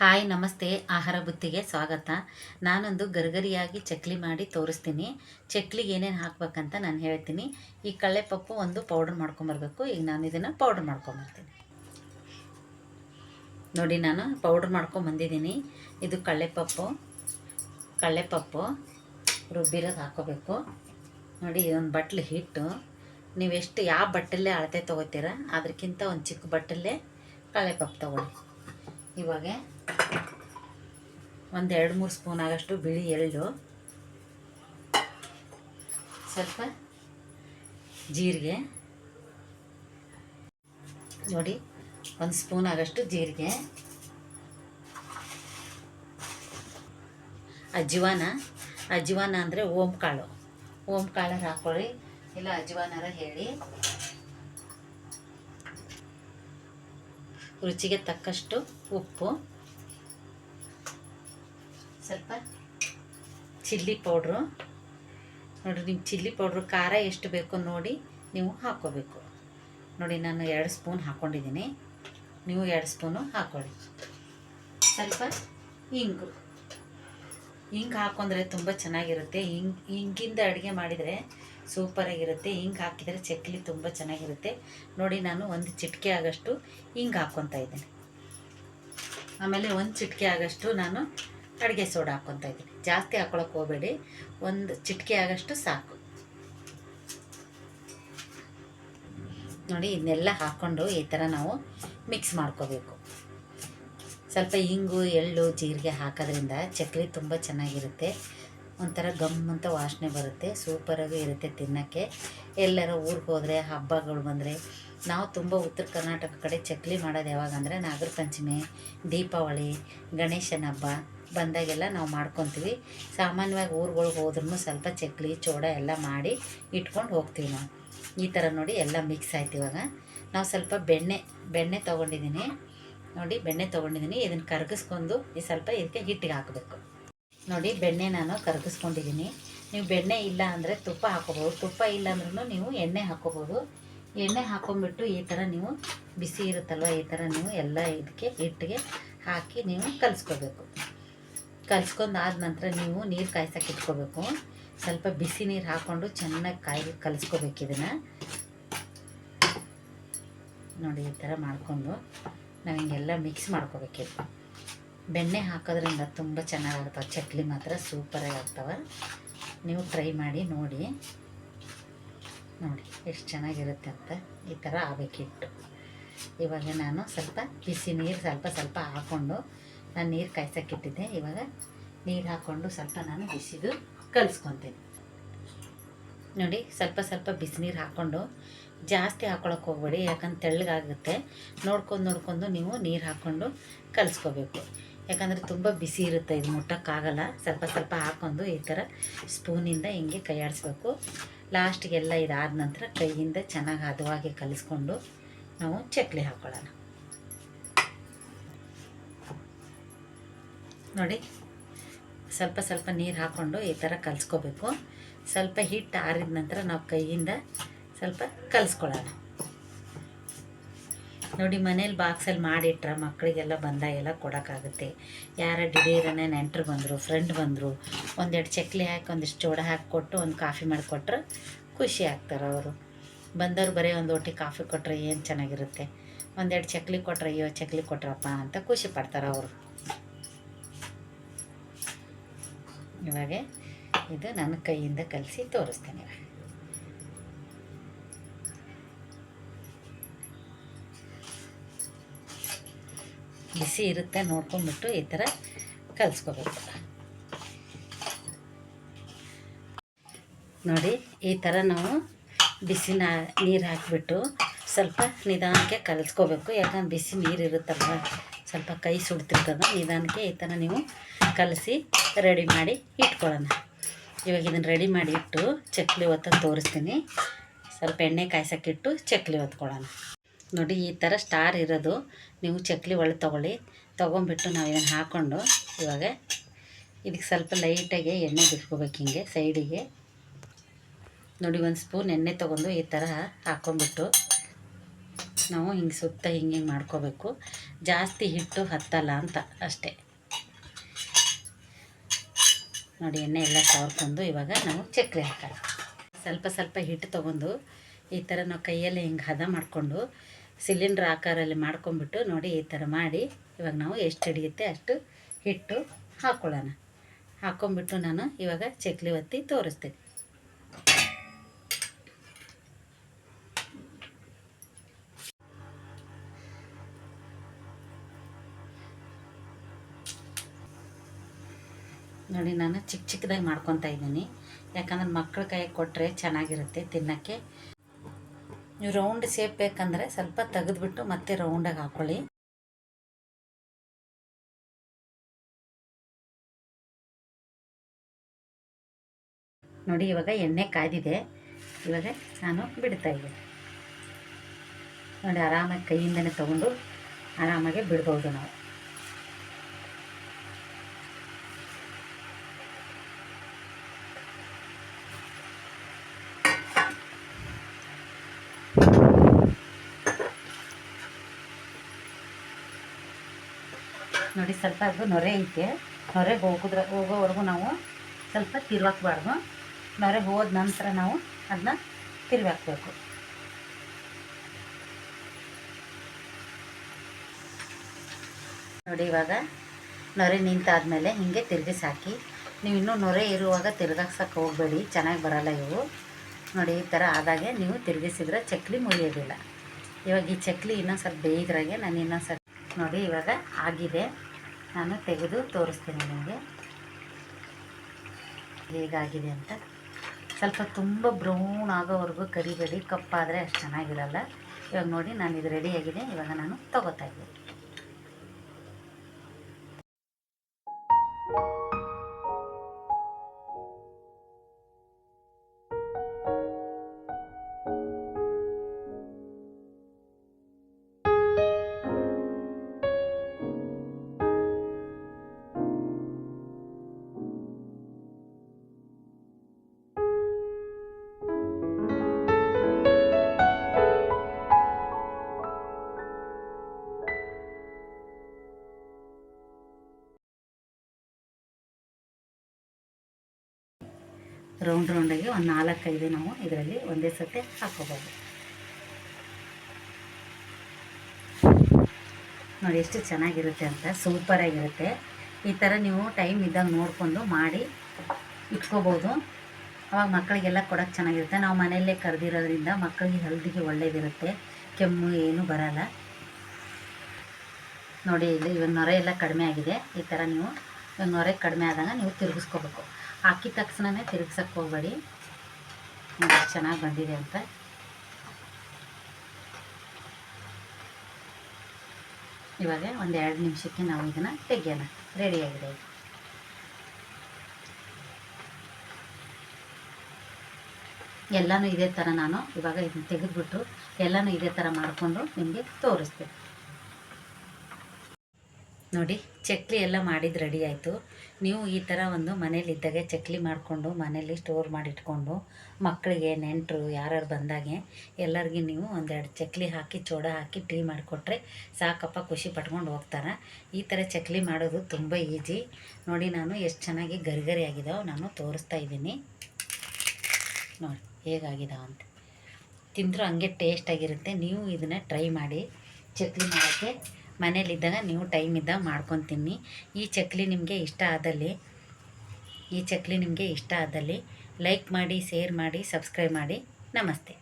Hi, ನಮಸ್ತೆ, ಆಹಾರ ಬುತ್ತಿಗೆ ಸ್ವಾಗತ. ನಾನೊಂದು ಗರ್ಗರಿಯಾಗಿ ಚಕ್ಲಿ ಮಾಡಿ ತೋರಿಸ್ತೀನಿ. ಚಕ್ಲಿಗೆ ಏನೇನು ಹಾಕ್ಬೇಕಂತ ನಾನು ಹೇಳ್ತೀನಿ. ಈ ಕಳ್ಳೆಪಪ್ಪು ಒಂದು ಪೌಡ್ರ್ ಮಾಡ್ಕೊಂಬರ್ಬೇಕು ಈಗ ನಾನು ಇದನ್ನು ಪೌಡ್ರ್ ಮಾಡ್ಕೊಂಬರ್ತೀನಿ ನೋಡಿ, ನಾನು ಪೌಡ್ರ್ ಮಾಡ್ಕೊಂಬಂದಿದ್ದೀನಿ ಇದು ಕಳ್ಳೆಪಪ್ಪು. ಕಳ್ಳೆಪಪ್ಪು ರುಬ್ಬಿರೋದು ಹಾಕೋಬೇಕು ನೋಡಿ, ಇದೊಂದು ಬಟ್ಲು ಹಿಟ್ಟು. ನೀವು ಎಷ್ಟು ಯಾವ ಬಟ್ಟಲ್ಲೇ ಅಳತೆ ತೊಗೋತೀರ ಅದಕ್ಕಿಂತ ಒಂದು ಚಿಕ್ಕ ಬಟ್ಟಲ್ಲೇ ಕಳ್ಳೆಪಪ್ಪು ತೊಗೊಳ್ಳಿ. ಇವಾಗ ಒಂದು ಎರಡು ಮೂರು ಸ್ಪೂನ್ ಆಗಷ್ಟು ಬಿಳಿ ಎಳ್ಳು. ಸ್ವಲ್ಪ ಜೀರಿಗೆ. ನೋಡಿ, ಒಂದು ಸ್ಪೂನ್ ಆಗಷ್ಟು ಜೀರಿಗೆ. ಅಜ್ವಾನ ಅಜ್ವಾನ ಅಂದರೆ ಓಂ ಕಾಳು ಓಂ ಕಾಳರ ಹಾಕೊಳ್ಳಿ. ಇಲ್ಲ ಅಜ್ವಾನರ ಹೇಳಿ. ರುಚಿಗೆ ತಕ್ಕಷ್ಟು ಉಪ್ಪು. ಸ್ವಲ್ಪ ಚಿಲ್ಲಿ ಪೌಡ್ರು. ನೋಡಿರಿ ನಿಮ್ಮ ಚಿಲ್ಲಿ ಪೌಡ್ರು ಖಾರ ಎಷ್ಟು ಬೇಕೋ ನೋಡಿ ನೀವು ಹಾಕ್ಕೋಬೇಕು ನೋಡಿ, ನಾನು ಎರಡು ಸ್ಪೂನ್ ಹಾಕ್ಕೊಂಡಿದ್ದೀನಿ ನೀವು ಎರಡು ಸ್ಪೂನು ಹಾಕ್ಕೊಳ್ಳಿ ಸ್ವಲ್ಪ ಇಂಗು. ಹಿಂಗೆ ಹಾಕೊಂಡ್ರೆ ತುಂಬ ಚೆನ್ನಾಗಿರುತ್ತೆ. ಹಿಂಗೆ ಹಿಂಗಿಂದ ಅಡುಗೆ ಮಾಡಿದರೆ ಸೂಪರಾಗಿರುತ್ತೆ. ಹಿಂಗೆ ಹಾಕಿದರೆ ಚಕ್ಲಿ ತುಂಬ ಚೆನ್ನಾಗಿರುತ್ತೆ. ನೋಡಿ, ನಾನು ಒಂದು ಚಿಟಿಕೆ ಆಗೋಷ್ಟು ಹಿಂಗೆ ಹಾಕ್ಕೊತಾ ಇದ್ದೀನಿ. ಆಮೇಲೆ ಒಂದು ಚಿಟಿಕೆ ಆಗೋಷ್ಟು ನಾನು ಅಡುಗೆ ಸೋಡಾ ಹಾಕ್ಕೊತಾ ಇದ್ದೀನಿ. ಜಾಸ್ತಿ ಹಾಕೊಳಕ್ಕೆ ಹೋಗಬೇಡಿ. ಒಂದು ಚಿಟಿಕೆ ಆಗೋಷ್ಟು ಸಾಕು. ನೋಡಿ, ಇದನ್ನೆಲ್ಲ ಹಾಕ್ಕೊಂಡು ಈ ಥರ ನಾವು ಮಿಕ್ಸ್ ಮಾಡ್ಕೋಬೇಕು. ಸ್ವಲ್ಪ ಇಂಗು, ಎಳ್ಳು, ಜೀರಿಗೆ ಹಾಕೋದ್ರಿಂದ ಚಕ್ಲಿ ತುಂಬ ಚೆನ್ನಾಗಿರುತ್ತೆ. ಒಂಥರ ಗಮ್ ಅಂತ ವಾಸನೆ ಬರುತ್ತೆ. ಸೂಪರಾಗಿ ಇರುತ್ತೆ ತಿನ್ನೋಕ್ಕೆ. ಎಲ್ಲರೂ ಊರಿಗೆ ಹೋದರೆ, ಹಬ್ಬಗಳು ಬಂದರೆ, ನಾವು ತುಂಬ ಉತ್ತರ ಕರ್ನಾಟಕ ಕಡೆ ಚಕ್ಲಿ ಮಾಡೋದು ಯಾವಾಗ ಅಂದರೆ ನಾಗರ ಪಂಚಮಿ, ದೀಪಾವಳಿ, ಗಣೇಶನ ಹಬ್ಬ. ಬಂದಾಗೆಲ್ಲ ನಾವು ಮಾಡ್ಕೊತೀವಿ. ಸಾಮಾನ್ಯವಾಗಿ ಊರುಗಳ್ಗೆ ಹೋದ್ರೂ ಸ್ವಲ್ಪ ಚಕ್ಲಿ, ಚೋಡ ಎಲ್ಲ ಮಾಡಿ ಇಟ್ಕೊಂಡು ಹೋಗ್ತೀವಿ ನಾವು. ಈ ಥರ ನೋಡಿ ಎಲ್ಲ ಮಿಕ್ಸ್ ಆಯ್ತು ಇವಾಗ. ನಾವು ಸ್ವಲ್ಪ ಬೆಣ್ಣೆ ಬೆಣ್ಣೆ ತೊಗೊಂಡಿದ್ದೀನಿ ನೋಡಿ ಬೆಣ್ಣೆ ತೊಗೊಂಡಿದ್ದೀನಿ ಇದನ್ನು ಕರಗಿಸ್ಕೊಂಡು ಈ ಸ್ವಲ್ಪ ಇದಕ್ಕೆ ಹಿಟ್ಟಿಗೆ ಹಾಕಬೇಕು. ನೋಡಿ ಬೆಣ್ಣೆ ನಾನು ಕರಗಿಸ್ಕೊಂಡಿದ್ದೀನಿ ನೀವು ಬೆಣ್ಣೆ ಇಲ್ಲ ಅಂದರೆ ತುಪ್ಪ ಹಾಕೋಬೋದು ತುಪ್ಪ ಇಲ್ಲ ಅಂದ್ರೂ ನೀವು ಎಣ್ಣೆ ಹಾಕೋಬೋದು ಎಣ್ಣೆ ಹಾಕೊಂಡ್ಬಿಟ್ಟು ಈ ಥರ ನೀವು ಬಿಸಿ ಇರುತ್ತಲ್ವ, ಈ ಥರ ನೀವು ಎಲ್ಲ ಇದಕ್ಕೆ ಹಿಟ್ಟಿಗೆ ಹಾಕಿ ನೀವು ಕಲಿಸ್ಕೋಬೇಕು. ಕಲಿಸ್ಕೊಂಡು ಆದ ನಂತರ ನೀವು ನೀರು ಕಾಯ್ಸೋಕೆ ಇಟ್ಕೋಬೇಕು. ಸ್ವಲ್ಪ ಬಿಸಿ ನೀರು ಹಾಕ್ಕೊಂಡು ಚೆನ್ನಾಗಿ ಕಾಯಿ, ಕಲಿಸ್ಕೋಬೇಕು ಇದನ್ನು. ನೋಡಿ, ಈ ಥರ ಮಾಡಿಕೊಂಡು ನಾವು ಹಿಂಗೆಲ್ಲ ಮಿಕ್ಸ್ ಮಾಡ್ಕೋಬೇಕಿತ್ತು ಬೆಣ್ಣೆ ಹಾಕೋದ್ರಿಂದ ತುಂಬ ಚೆನ್ನಾಗಾಗ್ತವೆ ಚಕ್ಲಿ ಮಾತ್ರ ಸೂಪರಾಗಿ ಆಗ್ತವೆ. ನೀವು ಟ್ರೈ ಮಾಡಿ, ನೋಡಿ. ನೋಡಿ, ಎಷ್ಟು ಚೆನ್ನಾಗಿರುತ್ತೆ ಅಂತ ಈ ಥರ ಆಗಬೇಕಿಟ್ಟು ಇವಾಗ ನಾನು ಸ್ವಲ್ಪ ಬಿಸಿ ನೀರು ಸ್ವಲ್ಪ ಸ್ವಲ್ಪ ಹಾಕ್ಕೊಂಡು ನಾನು ನೀರು ಕಾಯ್ಸೋಕ್ಕಿಟ್ಟಿದ್ದೆ ಇವಾಗ ನೀರು ಹಾಕ್ಕೊಂಡು ಸ್ವಲ್ಪ ನಾನು ಬಿಸಿದು ಕಲಿಸ್ಕೊತೀನಿ. ನೋಡಿ, ಸ್ವಲ್ಪ ಸ್ವಲ್ಪ ಬಿಸಿನೀರು ಹಾಕ್ಕೊಂಡು ಜಾಸ್ತಿ ಹಾಕ್ಕೊಳಕ್ಕೆ ಹೋಗ್ಬೇಡಿ, ಯಾಕಂದ್ರೆ ತೆಳ್ಳಗಾಗುತ್ತೆ. ನೋಡ್ಕೊಂಡು ನೋಡ್ಕೊಂಡು ನೀವು ನೀರು ಹಾಕ್ಕೊಂಡು ಕಲಿಸ್ಕೋಬೇಕು. ಯಾಕಂದರೆ ತುಂಬ ಬಿಸಿ ಇರುತ್ತೆ, ಇದು ಮುಟ್ಟೋಕ್ಕಾಗಲ್ಲ. ಸ್ವಲ್ಪ ಸ್ವಲ್ಪ ಹಾಕ್ಕೊಂಡು ಈ ಥರ ಸ್ಪೂನಿಂದ ಹಿಂಗೆ ಕೈ ಆಡಿಸ್ಬೇಕು ಲಾಸ್ಟಿಗೆಲ್ಲ ಇದಾದ ನಂತರ ಕೈಯಿಂದ ಚೆನ್ನಾಗಿ ಹದವಾಗಿ ಕಲಿಸ್ಕೊಂಡು ನಾವು ಚಕ್ಲಿ ಹಾಕ್ಕೊಳ್ಳೋಣ ನೋಡಿ. ಸ್ವಲ್ಪ ಸ್ವಲ್ಪ ನೀರು ಹಾಕ್ಕೊಂಡು ಈ ಥರ ಕಲಿಸ್ಕೋಬೇಕು. ಸ್ವಲ್ಪ ಹಿಟ್ಟು ಆರಿದ ನಂತರ ನಾವು ಕೈಯಿಂದ ಸ್ವಲ್ಪ ಕಲಿಸ್ಕೊಳ್ಳೋಣ ನೋಡಿ, ಮನೇಲಿ ಬಾಕ್ಸಲ್ಲಿ ಮಾಡಿಟ್ರೆ ಮಕ್ಕಳಿಗೆಲ್ಲ ಬಂದಾಗೆಲ್ಲ ಕೊಡೋಕ್ಕಾಗುತ್ತೆ. ಯಾರ ದಿಢೀರನೆ ನೆಂಟರು ಬಂದರು ಫ್ರೆಂಡ್ ಬಂದರು, ಒಂದೆರಡು ಚಕ್ಲಿ ಹಾಕಿ, ಒಂದಿಷ್ಟು ಜೋಡ ಹಾಕಿ ಕೊಟ್ಟು ಒಂದು ಕಾಫಿ ಮಾಡಿಕೊಟ್ರೆ ಖುಷಿ ಆಗ್ತಾರೆ ಅವರು. ಬಂದವ್ರು ಬರೀ ಒಂದು ಒಟ್ಟಿ ಕಾಫಿ ಕೊಟ್ಟರೆ ಏನು ಚೆನ್ನಾಗಿರುತ್ತೆ? ಒಂದೆರಡು ಚಕ್ಲಿ ಕೊಟ್ರೆ ಅಯ್ಯೋ, ಚಕ್ಲಿ ಕೊಟ್ರಪ್ಪ ಅಂತ ಖುಷಿ ಪಡ್ತಾರೆ ಅವರು. ಇವಾಗ ಇದು ನನ್ನ ಕೈಯಿಂದ ಕಲಸಿ ತೋರಿಸ್ತೇನೆ. ಬಿಸಿ ಇರುತ್ತೆ, ನೋಡ್ಕೊಂಡ್ಬಿಟ್ಟು ಈ ಥರ ಕಲಿಸ್ಕೋಬೇಕು. ನೋಡಿ, ಈ ಥರ ನಾವು ಬಿಸಿನ ನೀರು ಹಾಕಿಬಿಟ್ಟು ಸ್ವಲ್ಪ ನಿಧಾನಕ್ಕೆ ಕಲಿಸ್ಕೋಬೇಕು. ಯಾಕಂದ್ರೆ ಬಿಸಿ ನೀರು ಇರುತ್ತಲ್ವ, ಸ್ವಲ್ಪ ಕೈ ಸುಡ್ತಿರ್ತದ, ನಿಧಾನಕ್ಕೆ ಈ ಥರ ನೀವು ಕಲಸಿ ರೆಡಿ ಮಾಡಿ ಇಟ್ಕೊಳ್ಳೋಣ. ಇವಾಗ ಇದನ್ನು ರೆಡಿ ಮಾಡಿ ಇಟ್ಟು ಚಕ್ಲಿ ಒತ್ತನ್ನು ತೋರಿಸ್ತೀನಿ. ಸ್ವಲ್ಪ ಎಣ್ಣೆ ಕಾಯ್ಸೋಕ್ಕಿಟ್ಟು ಚಕ್ಲಿ ಒತ್ಕೊಳ್ಳೋಣ ನೋಡಿ, ಈ ಥರ ಸ್ಟಾರ್ ಇರೋದು. ನೀವು ಚಕ್ಲಿ ಒಳ್ಳೆ ತೊಗೊಳ್ಳಿ. ತೊಗೊಂಬಿಟ್ಟು ನಾವು ಇದನ್ನು ಹಾಕ್ಕೊಂಡು ಇವಾಗ ಇದಕ್ಕೆ ಸ್ವಲ್ಪ ಲೈಟಾಗಿ ಎಣ್ಣೆ ಬಿಟ್ಕೋಬೇಕು ಹಿಂಗೆ, ಸೈಡಿಗೆ. ನೋಡಿ, ಒಂದು ಸ್ಪೂನ್ ಎಣ್ಣೆ ತೊಗೊಂಡು ಈ ಥರ ಹಾಕ್ಕೊಂಬಿಟ್ಟು ನಾವು ಹಿಂಗೆ ಸುತ್ತ ಹಿಂಗೆ ಹಿಂಗೆ ಮಾಡ್ಕೋಬೇಕು. ಜಾಸ್ತಿ ಹಿಟ್ಟು ಹತ್ತಲ್ಲ ಅಂತ ಅಷ್ಟೇ. ನೋಡಿ, ಎಣ್ಣೆ ಎಲ್ಲ ಸವರ್ಕೊಂಡು ಇವಾಗ ನಾವು ಚಕ್ಲಿ ಹಾಕೋಣ. ಸ್ವಲ್ಪ ಸ್ವಲ್ಪ ಹಿಟ್ಟು ತೊಗೊಂಡು ಈ ಥರ ನಾವು ಕೈಯಲ್ಲಿ ಹಿಂಗೆ ಹದ ಮಾಡಿಕೊಂಡು ಸಿಲಿಂಡ್ರ್ ಆಕಾರಲ್ಲಿ ಮಾಡ್ಕೊಂಬಿಟ್ಟು ನೋಡಿ ಈ ಥರ ಮಾಡಿ ಇವಾಗ ನಾವು ಎಷ್ಟು ಹಿಡಿಯುತ್ತೆ ಅಷ್ಟು ಹಿಟ್ಟು ಹಾಕ್ಕೊಳ್ಳೋಣ ಹಾಕ್ಕೊಂಬಿಟ್ಟು ನಾನು ಇವಾಗ ಚಕ್ಲಿ ಒತ್ತಿ ತೋರಿಸ್ತೀನಿ. ನೋಡಿ, ನಾನು ಚಿಕ್ಕ ಚಿಕ್ಕದಾಗಿ ಮಾಡ್ಕೊತಾ ಇದ್ದೀನಿ. ಯಾಕಂದ್ರೆ ಮಕ್ಕಳ ಕೈಗೆ ಕೊಟ್ಟರೆ ಚೆನ್ನಾಗಿರುತ್ತೆ ತಿನ್ನೋಕ್ಕೆ. ನೀವು ರೌಂಡ್ ಶೇಪ್ ಬೇಕಂದರೆ ಸ್ವಲ್ಪ ತೆಗೆದುಬಿಟ್ಟು ಮತ್ತೆ ರೌಂಡಾಗಿ ಹಾಕ್ಕೊಳ್ಳಿ ನೋಡಿ, ಇವಾಗ ಎಣ್ಣೆ ಕಾದಿದೆ ಇವಾಗ ನಾನು ಬಿಡ್ತಾ ಇದ್ದೀನಿ. ನೋಡಿ, ಆರಾಮಾಗಿ ಕೈಯಿಂದನೇ ತೊಗೊಂಡು ಆರಾಮಾಗಿ ಬಿಡ್ಬೋದು ನಾವು. ನೋಡಿ ಸ್ವಲ್ಪ ಅದು ನೊರೆ ಐತೆ. ನೊರೆ ಹೋಗಿದ್ರೆ ಹೋಗೋವರೆಗೂ ನಾವು ಸ್ವಲ್ಪ ತಿರ್ವಾಕ್ಬಾರ್ದು. ನೊರೆ ಹೋದ ನಂತರ ನಾವು ಅದನ್ನ ತಿರ್ವಾಕ್ಬೇಕು. ನೋಡಿ ಇವಾಗ ನೊರೆ ನಿಂತಾದಮೇಲೆ ಹಿಂಗೆ ತಿರುಗಿಸಿ ಹಾಕಿ ನೀವು ಇನ್ನೂ ನೊರೆ ಇರುವಾಗ ತಿರ್ಗಾಕ್ಸಕ್ಕೆ ಹೋಗಬೇಡಿ. ಚೆನ್ನಾಗಿ ಬರಲ್ಲ ಇವು. ನೋಡಿ ಈ ಥರ ಆದಾಗೆ ನೀವು ತಿರುಗಿಸಿದ್ರೆ ಚಕ್ಲಿ ಮುರಿಯೋದಿಲ್ಲ. ಇವಾಗ ಈ ಚಕ್ಲಿ ಇನ್ನೊಂದು ಸ್ವಲ್ಪ ಬೇಯ್ದ್ರಾಗೆ ನಾನು ಇನ್ನೊಂದು ಸ್ವಲ್ಪ ನೋಡಿ ಇವಾಗ ಆಗಿದೆ. ನಾನು ತೆಗೆದು ತೋರಿಸ್ತೀನಿ ನಿಮಗೆ. ಹೇಗಾಗಿದೆ ಅಂತ. ಸ್ವಲ್ಪ ತುಂಬ ಬ್ರೌನ್ ಆಗೋವರೆಗೂ ಕರಿಬೇಡಿ, ಕಪ್ಪಾದರೆ ಅಷ್ಟು ಚೆನ್ನಾಗಿರಲ್ಲ. ಇವಾಗ ನೋಡಿ, ನಾನು ಇದು ರೆಡಿಯಾಗಿದೆ ಇವಾಗ ನಾನು ತಗೋತಾ ಇದ್ದೀನಿ. ರೌಂಡ್ ರೌಂಡಾಗಿ ಒಂದು ನಾಲ್ಕೈದು ನಾವು ಇದರಲ್ಲಿ ಒಂದೇ ಸತೆ ಹಾಕೋಬೋದು. ನೋಡಿ ಎಷ್ಟು ಚೆನ್ನಾಗಿರುತ್ತೆ ಅಂತ ಸೂಪರಾಗಿರುತ್ತೆ ಈ ಥರ ನೀವು ಟೈಮ್ ಇದ್ದಾಗ ನೋಡಿಕೊಂಡು ಮಾಡಿ ಇಟ್ಕೋಬೋದು. ಅವಾಗ ಮಕ್ಕಳಿಗೆಲ್ಲ ಕೊಡೋಕ್ಕೆ ಚೆನ್ನಾಗಿರುತ್ತೆ. ನಾವು ಮನೆಯಲ್ಲೇ ಕರೆದಿರೋದ್ರಿಂದ ಮಕ್ಕಳಿಗೆ ಹೆಲ್ದಿಗೆ ಒಳ್ಳೇದಿರುತ್ತೆ. ಕೆಮ್ಮು ಏನೂ ಬರಲ್ಲ. ನೋಡಿ ಇಲ್ಲಿ ಇವಾಗ ನೊರೆ ಎಲ್ಲ ಕಡಿಮೆ ಆಗಿದೆ. ಈ ಥರ ನೀವು ಇವಾಗ ನೊರೆ ಕಡಿಮೆ ಆದಾಗ ನೀವು ತಿರುಗಿಸ್ಕೋಬೇಕು. ಹಾಕಿದ ತಕ್ಷಣವೇ ತಿರುಗ್ಸಕ್ಕೆ ಹೋಗಬೇಡಿ. ಚೆನ್ನಾಗಿ ಬಂದಿದೆ ಅಂತ. ಇವಾಗ ಒಂದು ಎರಡು ನಿಮಿಷಕ್ಕೆ ನಾವು ಇದನ್ನು ತೆಗಿಯೋಣ. ರೆಡಿಯಾಗಿದೆ ಎಲ್ಲನೂ ಇದೇ ಥರ ನಾನು ಇವಾಗ ಇದನ್ನು ತೆಗೆದುಬಿಟ್ಟು ಎಲ್ಲನೂ ಇದೇ ಥರ ಮಾಡಿಕೊಂಡು ನಿಮಗೆ ತೋರಿಸ್ತೀನಿ. ನೋಡಿ, ಚಕ್ಲಿ ಎಲ್ಲ ಮಾಡಿದ್ದು ರೆಡಿ ಆಯಿತು. ನೀವು ಈ ಥರ ಒಂದು ಮನೇಲಿದ್ದಾಗೆ ಚಕ್ಲಿ ಮಾಡಿಕೊಂಡು ಮನೇಲಿ ಸ್ಟೋರ್ ಮಾಡಿಟ್ಕೊಂಡು ಮಕ್ಕಳಿಗೆ ನೆಂಟರು, ಯಾರ್ಯಾರು ಬಂದಾಗೆ ಎಲ್ಲರಿಗೆ ನೀವು ಒಂದೆರಡು ಚಕ್ಲಿ ಹಾಕಿ, ಚೋಡ ಹಾಕಿ, ಟೀ ಮಾಡಿಕೊಟ್ರೆ ಸಾಕಪ್ಪ, ಖುಷಿ ಪಟ್ಕೊಂಡು ಹೋಗ್ತಾರೆ. ಈ ಥರ ಚಕ್ಲಿ ಮಾಡೋದು ತುಂಬ ಈಜಿ ನೋಡಿ, ನಾನು ಎಷ್ಟು ಚೆನ್ನಾಗಿ ಗರಿಗರಿ ಆಗಿದಾವೆ ನಾನು ತೋರಿಸ್ತಾ ಇದ್ದೀನಿ. ನೋಡಿ, ಹೇಗಾಗಿದಾವೆ ಅಂತ. ತಿಂದರೂ ಹಂಗೆ ಟೇಸ್ಟಾಗಿರುತ್ತೆ ನೀವು ಇದನ್ನು ಟ್ರೈ ಮಾಡಿ ಚಕ್ಲಿ ಮಾಡೋಕ್ಕೆ ಮನೇಲಿದ್ದಾಗ ನೀವು ಟೈಮ್ ಇದ್ದಾಗ ಮಾಡ್ಕೊತೀನಿ. ಈ ಚಕ್ಲಿ ನಿಮಗೆ ಇಷ್ಟ ಆದಲ್ಲಿ, ಈ ಚಕ್ಲಿ ನಿಮಗೆ ಇಷ್ಟ ಆದಲ್ಲಿ ಲೈಕ್ ಮಾಡಿ ಶೇರ್ ಮಾಡಿ ಸಬ್ಸ್ಕ್ರೈಬ್ ಮಾಡಿ. ನಮಸ್ತೆ.